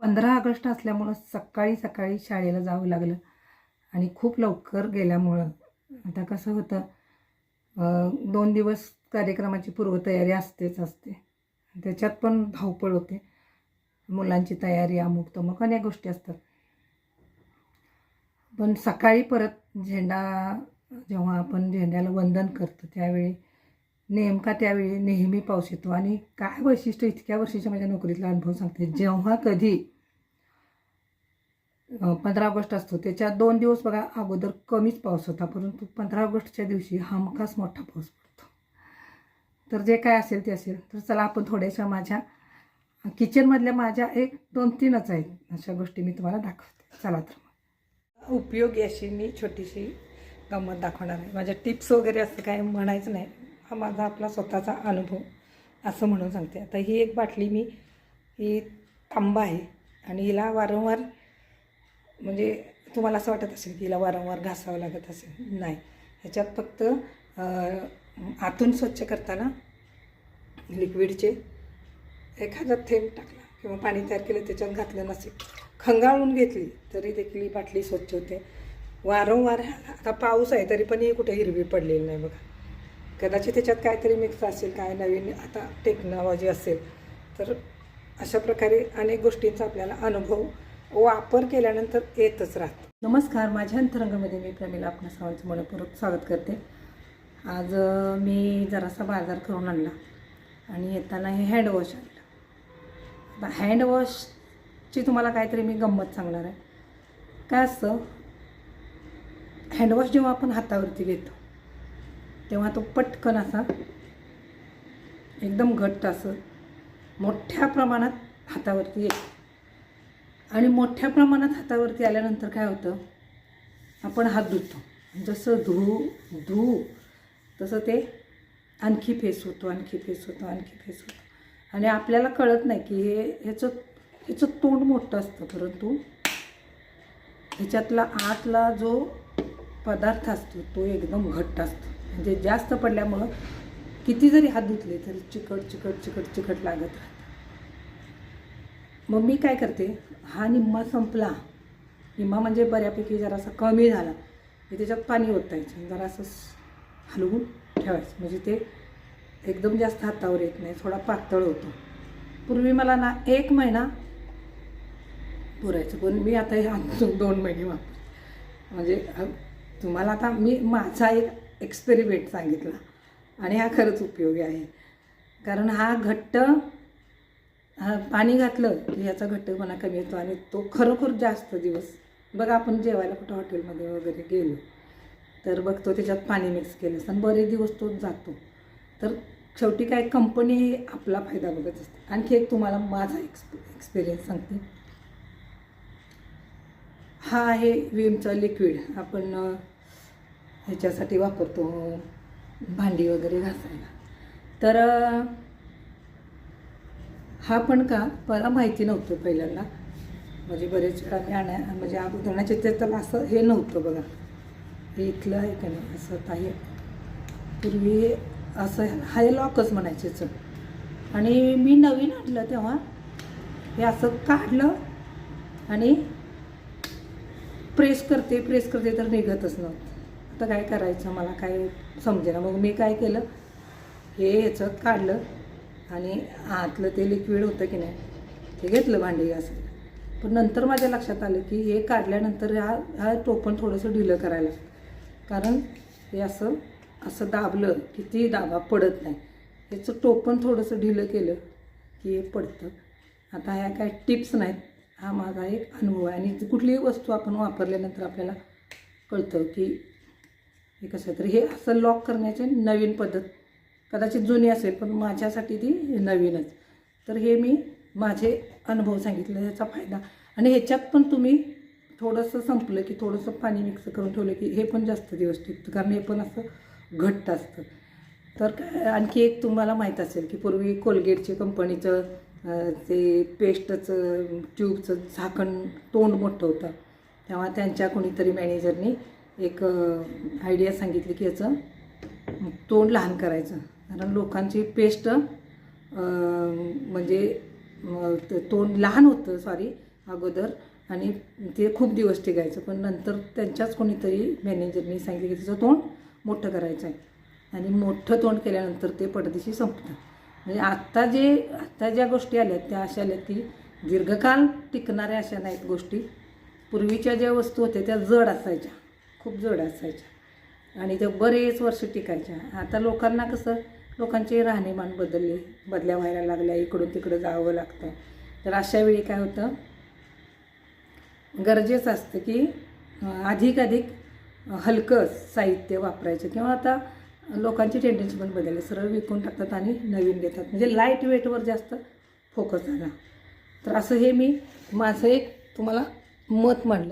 पंधरा ऑगस्ट असल्यामुळं सकाळी सकाळी शाळेला जावं लागलं. आणि खूप लवकर गेल्यामुळं आता कसं होतं दोन दिवस कार्यक्रमाची पूर्वतयारी असतेच असते. त्याच्यात पण धावपळ होते. मुलांची तयारी अमुक तमुक अनेक गोष्टी असतात. पण सकाळी परत झेंडा जेव्हा आपण झेंड्याला वंदन करतो त्यावेळी नेमका त्यावेळी नेहमी पाऊस येतो. आणि काय वैशिष्ट्य इतक्या वर्षीच्या माझ्या नोकरीतला अनुभव सांगते. जेव्हा कधी पंधरा ऑगस्ट असतो. त्याच्या दोन दिवस बघा अगोदर कमीच पाऊस होता परंतु पंधरा ऑगस्टच्या दिवशी हमखास मोठा पाऊस पडतो. तर जे काय असेल ते असेल. तर चला आपण थोड्याशा माझ्या किचनमधल्या माझ्या एक दोन तीनच आहेत. अशा गोष्टी मी तुम्हाला दाखवते. चला तर उपयोगी अशी मी छोटीशी गंमत दाखवणार आहे. माझ्या टिप्स वगैरे असं काय म्हणायचं नाही. हा माझा आपला स्वतःचा अनुभव असं म्हणून सांगते. आता ही एक बाटली मी ही तांबा आहे. आणि हिला वारंवार म्हणजे तुम्हाला असं वाटत असेल की हिला वारंवार घासावं लागत असेल? नाही. ह्याच्यात फक्त आतून स्वच्छ करताना लिक्विडचे एखादा थेंब टाकला किंवा पाणी तयार केलं त्याच्यात घातलं नसेल. खंगाळून घेतली तरी देखील ही बाटली स्वच्छ होते. वारंवार आता पाऊस आहे तरी पण ही कुठे हिरवी पडलेली नाही बघा. कदाचित त्याच्यात काहीतरी मिक्स असेल काय नवीन आता टेक्नॉलॉजी असेल तर अशा प्रकारे अनेक गोष्टींचा आपल्याला अनुभव वापर केल्यानंतर येतच राहतो. नमस्कार माझ्या अंतरंगामध्ये मी प्रमिला आपल्या सर्वांचं मनपूर्वक स्वागत करते. आज मी जरासा बाजार करून आणला आणि येताना हे हँडवॉश आणलं. आता हँडवॉशची तुम्हाला काहीतरी मी गंमत सांगणार आहे. काय असतं हँडवॉश जेव्हा आपण हातावरती घेतो तेव्हा तो पटकन असा एकदम घट्ट असं मोठ्या प्रमाणात हातावरती येतो. आणि मोठ्या प्रमाणात हातावरती आल्यानंतर काय होतं? आपण हात धुतो. जसं धू धू तसं ते आणखी फेस होतो आणखी फेस होतो आणखी फेस होतो. आणि आपल्याला कळत नाही की हे ह्याचं ह्याचं तोंड मोठं असतं. परंतु ह्याच्यातला आतला जो पदार्थ असतो तो एकदम घट्ट असतो. म्हणजे जास्त पडल्यामुळं किती जरी हात धुतले तरी चिकट चिकट चिकट चिकट लागत राहतं. मग मी काय करते हा निम्मा संपला. निम्मा म्हणजे बऱ्यापैकी जरासा कमी झाला. की त्याच्यात पाणी ओतायचं जरासं हलवून ठेवायचं. म्हणजे ते एकदम जास्त हातावर येत नाही थोडा पातळ होतो. पूर्वी मला ना एक महिना पुरायचं पण मी आता हे अजून दोन महिने वापर म्हणजे तुम्हाला आता मी माझा एक एक्सपेरिमेंट सांगितला. आणि हा खरंच उपयोगी आहे. कारण हा घट्ट हा पाणी घातलं की ह्याचा घट्टपणा कमी येतो आणि तो खरोखर जास्त दिवस. बघा आपण जेवायला कुठं हॉटेलमध्ये वगैरे गेलो तर बघतो त्याच्यात पाणी मिक्स केलं असतं आणि बरे दिवस तो जातो. तर शेवटी काय कंपनी आपला फायदा बघत असते. आणखी एक तुम्हाला माझा एक्सप एक्सपिरियन्स सांगते. हा आहे विमचा लिक्विड आपण ह्याच्यासाठी वापरतो भांडी वगैरे घासायला. तर हा पण का? मला माहिती नव्हतं पहिल्यांदा. म्हणजे बरेच वेळा मी आणा म्हणजे अगोदरण्याचे ते असं हे नव्हतं बघा. हे इथलं आहे का नाही? असं आता हे पूर्वी असं हाय लॉकच म्हणायचे आणि मी नवीन आणलं तेव्हा. हे असं काढलं आणि प्रेस करते प्रेस करते तर निघतच नव्हतं. आता काय करायचं? मला काय समजेना. मग मी काय केलं? हे याचं काढलं. आणि आतलं ते लिक्विड होतं की नाही ते घेतलं भांडी घासायला पण नंतर माझ्या लक्षात आलं की हे काढल्यानंतर हा हा टोपण थोडंसं ढिलं करायला लागतं. कारण हे असं असं दाबलं की ती दाबा पडत नाही. याचं टोपण थोडंसं ढिलं केलं की हे पडतं. आता ह्या काय टिप्स नाहीत. हा माझा एक अनुभव आहे. आणि कुठलीही वस्तू आपण वापरल्यानंतर आपल्याला कळतं की हे कसं तर हे असं लॉक करण्याची नवीन पद्धत कदाचित जुनी असेल पण माझ्यासाठी ती नवीनच. तर हे मी माझे अनुभव सांगितले ह्याचा फायदा. आणि ह्याच्यात पण तुम्ही थोडंसं संपलं की थोडंसं पाणी मिक्स करून ठेवलं की हे पण जास्त दिवस टिकतं कारण हे पण असं घट्ट असतं. तर काय आणखी एक तुम्हाला माहीत असेल की पूर्वी कोलगेटचे कंपनीचं ते पेस्टचं ट्यूबचं झाकण तोंड मोठं होतं. तेव्हा त्यांच्या कोणीतरी मॅनेजरनी एक आयडिया सांगितली की याचं तोंड लहान करायचं. कारण लोकांची पेस्ट म्हणजे ते तोंड लहान होतं सॉरी अगोदर. आणि ते खूप दिवस टिकायचं. पण नंतर त्यांच्याच कोणीतरी मॅनेजरनी सांगितलं की तिचं तोंड मोठं करायचं आहे. आणि मोठं तोंड केल्यानंतर ते पडदेशी संपतं. म्हणजे आत्ता जे आत्ता ज्या गोष्टी आल्यात त्या अशा आल्यात की दीर्घकाल टिकणाऱ्या अशा नाहीत गोष्टी. पूर्वीच्या ज्या वस्तू होत्या त्या जड असायच्या. खूप जड असायच्या. आणि त्या बरेच वर्ष टिकायच्या. आता लोकांना कसं लोकांचे राहणीमान बदलले बदल्या व्हायला लागल्या इकडून तिकडं जावं लागतं तर अशा वेळी काय होतं? गरजेचं असतं की अधिकाधिक हलकं साहित्य वापरायचं किंवा आता लोकांची टेंडन्सी पण बदलली. सरळ विकून टाकतात आणि नवीन देतात. म्हणजे लाइट वेटवर जास्त फोकस झाला. तर असं हे मी माझं एक तुम्हाला मत मांडलं.